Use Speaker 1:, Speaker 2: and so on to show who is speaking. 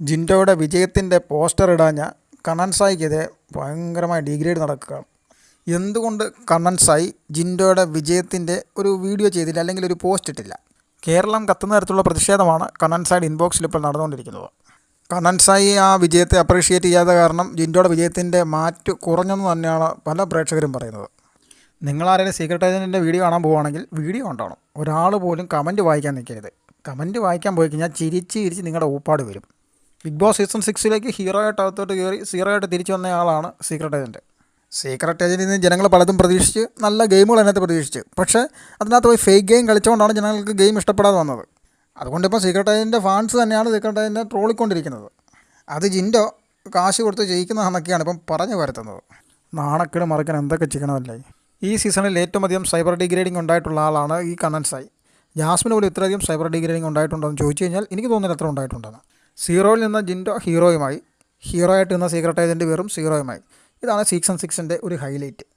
Speaker 1: ജിൻഡോയുടെ വിജയത്തിന്റെ പോസ്റ്റർ ഇടാഞ്ഞ കണ്ണൻ സായിക്കെതിരെ ഭയങ്കരമായ ഡിഗ്രേഡ് നടക്കുകയാണ്. എന്തുകൊണ്ട് കണ്ണൻ സായി ജിൻഡോയുടെ വിജയത്തിന്റെ ഒരു വീഡിയോ ചെയ്തില്ല അല്ലെങ്കിൽ ഒരു പോസ്റ്റ് ഇട്ടില്ല? കേരളം കത്തുന്ന തരത്തിലുള്ള പ്രതിഷേധമാണ് കണ്ണൻ സായിയുടെ ഇൻബോക്സിൽ ഇപ്പോൾ നടന്നുകൊണ്ടിരിക്കുന്നത്. കണ്ണൻ സായി ആ വിജയത്തെ അപ്രീഷിയേറ്റ് ചെയ്യാത്ത കാരണം ജിൻഡോയുടെ വിജയത്തിന്റെ മാറ്റ് കുറഞ്ഞെന്ന് തന്നെയാണ് പല പ്രേക്ഷകരും പറയുന്നത്. നിങ്ങളാരെങ്കിലും സീക്രട്ട് ഏജന്റിന്റെ വീഡിയോ കാണാൻ പോവുകയാണെങ്കിൽ വീഡിയോ കൊണ്ടാണ്. ഒരാൾ പോലും കമന്റ് വായിക്കാൻ നിൽക്കരുത്. കമന്റ് വായിക്കാൻ പോയി കഴിഞ്ഞാൽ ചിരിച്ച് ചിരിച്ച് നിങ്ങളുടെ ഊപ്പാട് വരും. ബിഗ് ബോസ് സീസൺ സിക്സിലേക്ക് ഹീറോ ആയിട്ട് അകത്തോട്ട് കയറി സീറോ ആയിട്ട് തിരിച്ചു വന്ന ആളാണ് സീക്രട്ട് ഏജന്റ് സീക്രട്ട് ഏജന്റിൽ നിന്ന് ജനങ്ങൾ പലതും പ്രതീക്ഷിച്ച് നല്ല ഗെയിമുകൾ അതിനകത്ത് പ്രതീക്ഷിച്ച്. പക്ഷേ അതിനകത്ത് പോയി ഫേക്ക് ഗെയിം കളിച്ചുകൊണ്ടാണ് ജനങ്ങൾക്ക് ഗെയിം ഇഷ്ടപ്പെടാതെ വന്നത്. അതുകൊണ്ടിപ്പോൾ സീക്രട്ട് ഏജന്റിന്റെ ഫാൻസ് തന്നെയാണ് സീക്രട്ട് ഏജന്റിനെ ട്രോളിക്കൊണ്ടിരിക്കുന്നത്. അത് ജിൻഡോ കാശ് കൊടുത്ത് ജയിക്കുന്നതെന്നൊക്കെയാണ് ഇപ്പം പറഞ്ഞു വരുത്തുന്നത്. നാണക്കേട് മറിക്കാൻ എന്തൊക്കെ ചെയ്യണമല്ലേ? ഈ സീസണിൽ ഏറ്റവും അധികം സൈബർ ഡിഗ്രേഡിംഗ് ഉണ്ടായിട്ടുള്ള ആളാണ് ഈ കണ്ണൻസായി ജാസ്മിന് പോലും ഇത്രയധികം സൈബർ ഡിഗ്രേഡിംഗ് ഉണ്ടായിട്ടുണ്ടോ എന്ന് ചോദിച്ചു കഴിഞ്ഞാൽ എനിക്ക് തോന്നുന്നില്ല എത്ര ഉണ്ടായിട്ടുണ്ടെന്ന്. സീറോയിൽ നിന്ന് ജിൻഡോ ഹീറോയുമായി ഹീറോ ആയിട്ട് നിന്ന സീക്രട്ട് ഏജന്റ് വെറും സീറോയുമായി. ഇതാണ് സീക്സൺ സിക്സിന്റെ ഒരു ഹൈലൈറ്റ്